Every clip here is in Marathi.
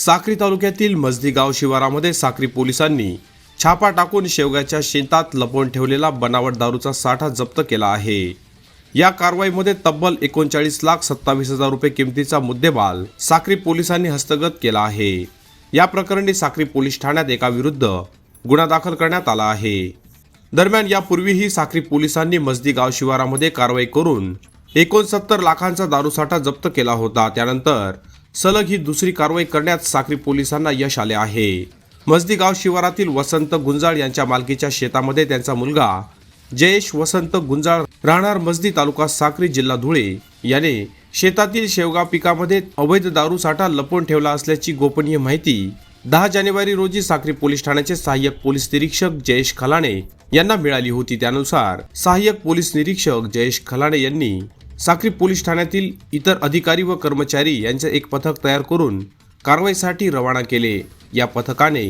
साक्री तालुक्यातील मजदी गाव शिवारामध्ये साक्री पोलिसांनी छापा टाकून शेवग्याच्या शेतात लपवून ठेवलेला बनावट दारूचा साठा जप्त केला आहे. या कारवाईमध्ये तब्बल एकोणचाळीस लाख सत्तावीस हजार रुपये किमतीचा मुद्देमाल साक्री पोलिसांनी हस्तगत केला आहे. या प्रकरणी साक्री पोलीस ठाण्यात एका विरुद्ध गुन्हा दाखल करण्यात आला आहे. दरम्यान यापूर्वीही साक्री पोलिसांनी मजदी गाव शिवारामध्ये कारवाई करून एकोणसत्तर लाखांचा दारूसाठा जप्त केला होता. त्यानंतर सलग ही दुसरी कारवाई करण्यात साक्री पोलिसांना यश आले आहे. मजदी गाव शिवारातील वसंत गुंजाळ यांच्या मालकीच्या शेतामध्ये त्यांचा मुलगा जयेश वसंत गुंजाळ राहणार मजदी तालुका साक्री जिल्हा धुळे याने शेतातील शेवगा पिकामध्ये अवैध दारू साठा लपवून ठेवला असल्याची गोपनीय माहिती दहा जानेवारी रोजी साक्री पोलीस ठाण्याचे सहाय्यक पोलीस निरीक्षक जयेश खलाणे यांना मिळाली होती. त्यानुसार सहाय्यक पोलीस निरीक्षक जयेश खलाणे यांनी साक्री पोलीस ठाण्यातील इतर अधिकारी व कर्मचारी यांचे एक पथक तयार करून कारवाईसाठी रवाना केले. या पथकाने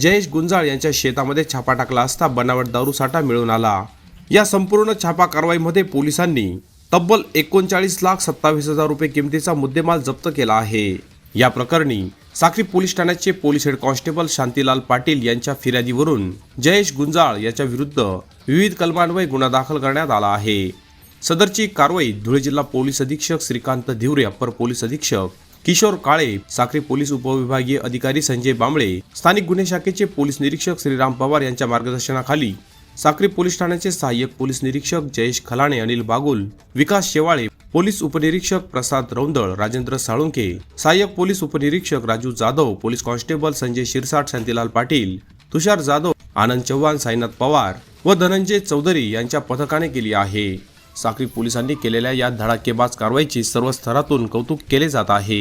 जयेश गुंजाळ यांच्या शेतामध्ये छापा टाकला असता बनावट दारू साठा मिळून आला. या संपूर्ण छापा कारवाईमध्ये पोलिसांनी तब्बल एकोणचाळीस लाख सत्तावीस हजार रुपये किमतीचा मुद्देमाल जप्त केला आहे. या प्रकरणी साक्री पोलीस ठाण्याचे police head constable Shantilal Patil यांच्या फिर्यादीवरून जयेश गुंजाळ याच्या विरुद्ध विविध कलमान्वये गुन्हा दाखल करण्यात आला आहे. सदरची कारवाई धुळे जिल्हा पोलीस अधीक्षक श्रीकांत धिवरे अप्पर पोलीस अधीक्षक किशोर काळे साक्री पोलीस उपविभागीय अधिकारी संजय बांबळे स्थानिक गुन्हे शाखेचे पोलीस निरीक्षक श्रीराम पवार यांच्या मार्गदर्शनाखाली साक्री पोलीस ठाण्याचे सहाय्यक पोलीस निरीक्षक जयेश खलाणे अनिल बागुल विकास शेवाळे पोलीस उपनिरीक्षक प्रसाद रौंदळ राजेंद्र साळुंके सहाय्यक पोलीस उपनिरीक्षक राजू जाधव पोलीस कॉन्स्टेबल संजय शिरसाट शांतीलाल पाटील तुषार जाधव आनंद चव्हाण साईनाथ पवार व धनंजय चौधरी यांच्या पथकाने केली आहे. साक्री पोलिसांनी केलेल्या या धडाकेबाज कारवाईची सर्व स्तरातून कौतुक केले जात आहे.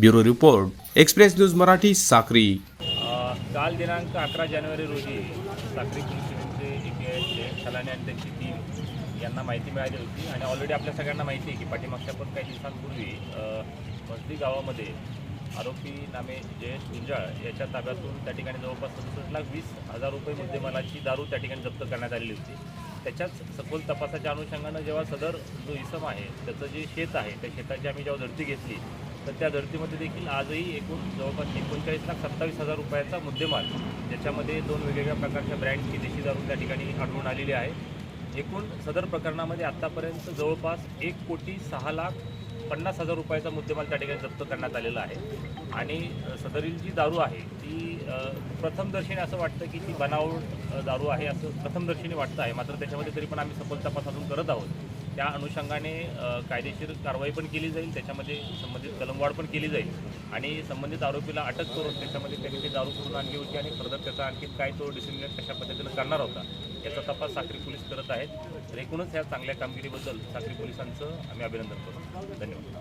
Bureau report Express News Marathi Sakri. काल दिनांक अकरा जानेवारी रोजी साक्री पोलीस स्टेशनचे आणि त्यांची टीम यांना माहिती मिळाली होती आणि ऑलरेडी आपल्या सगळ्यांना माहिती आहे की पाठीमागच्या पण काही दिवसांपूर्वी अ, मजली गावामध्ये आरोपी नामे जयेश गुंजाळ याच्या ताब्यातून त्या ठिकाणी जवळपास सदुसष्ट लाख वीस हजार रुपये मुद्देमालाची दारू त्या ठिकाणी जप्त करण्यात आलेली होती. त्याच्याच सखोल तपासाच्या अनुषंगानं जेव्हा सदर जो इसम आहे त्याचं जे शेत आहे त्या शेताची आम्ही जेव्हा धरती घेतली तर त्या धर्तीमध्ये देखील आजही एकूण जवळपास एकोणचाळीस लाख सत्तावीस हजार रुपयाचा मुद्देमाल ज्याच्यामध्ये दोन वेगवेगळ्या प्रकारच्या ब्रँडची देशी दारू त्या ठिकाणी आढळून आलेली आहे. एकूण सदर प्रकरणामध्ये आत्तापर्यंत जवळपास एक कोटी सहा लाख पन्नास हजार रुपयाचा मुद्देमाल त्या ठिकाणी जप्त करण्यात आलेला आहे. आणि सदरील जी दारू आहे ती प्रथमदर्शीने प्रथमदर्शनी असं वाटतं की ती बनावट दारू आहे असं प्रथमदर्शनी वाटतं आहे. मात्र त्याच्यामध्ये तरी पण आम्ही सखोल तपास अजून करत आहोत. त्या अनुषंगाने कायदेशीर कारवाई पण केली जाईल त्याच्यामध्ये संबंधित कलमवाढ पण केली जाईल. आणि संबंधित आरोपीला अटक करून त्याच्यामध्ये त्यांनी ते दारू करून आणली होती आणि फर्दर त्याचा आणखी काय तो डिसिप्लिन कशा पद्धतीनं करणार होता याचा तपास साक्री पोलीस करत आहेत. तर एकूणच ह्या चांगल्या कामगिरीबद्दल साक्री पोलिसांचं आम्ही अभिनंदन करतो. धन्यवाद.